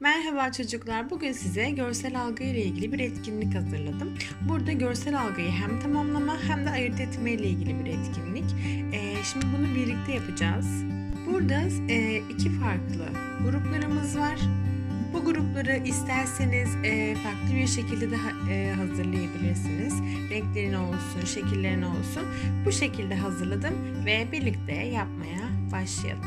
Merhaba çocuklar. Bugün size görsel algı ile ilgili bir etkinlik hazırladım. Burada görsel algıyı hem tamamlama hem de ayırt etme ile ilgili bir etkinlik. Ee, şimdi bunu birlikte yapacağız. Burada e, iki farklı gruplarımız var. Bu grupları isterseniz e, farklı bir şekilde de e, hazırlayabilirsiniz. Renklerin olsun, şekillerin olsun. Bu şekilde hazırladım ve birlikte yapmaya başlayalım.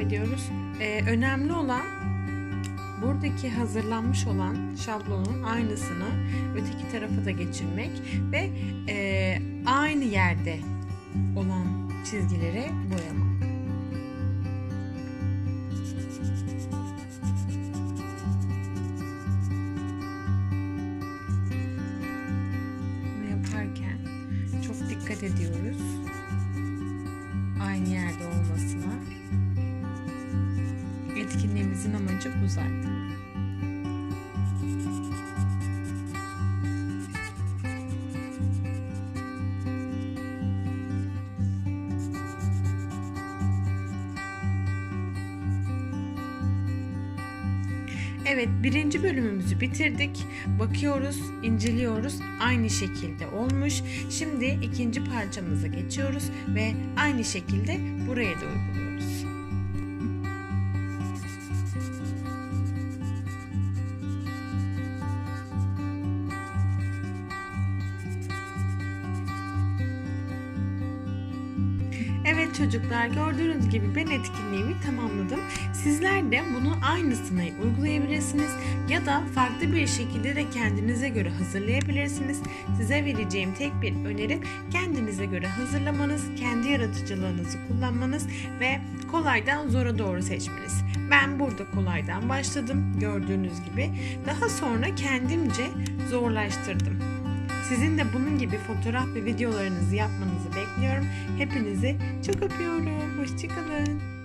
Devam ediyoruz. Ee, önemli olan buradaki hazırlanmış olan şablonun aynısını öteki tarafa da geçirmek ve e, aynı yerde olan çizgileri boyamak. Yaparken çok dikkat ediyoruz. Aynı yerde olmasına. Etkinliğimizin amacı bu zaten. Evet, birinci bölümümüzü bitirdik. Bakıyoruz, inceliyoruz. Aynı şekilde olmuş. Şimdi ikinci parçamıza geçiyoruz ve aynı şekilde buraya da uyguluyoruz. Çocuklar gördüğünüz gibi ben etkinliğimi tamamladım. Sizler de bunun aynısını uygulayabilirsiniz ya da farklı bir şekilde de kendinize göre hazırlayabilirsiniz. Size vereceğim tek bir önerim kendinize göre hazırlamanız, kendi yaratıcılığınızı kullanmanız ve kolaydan zora doğru seçmeniz. Ben burada kolaydan başladım gördüğünüz gibi. Daha sonra kendimce zorlaştırdım. Sizin de bunun gibi fotoğraf ve videolarınızı yapmanızı bekliyorum. Hepinizi çok öpüyorum. Hoşçakalın.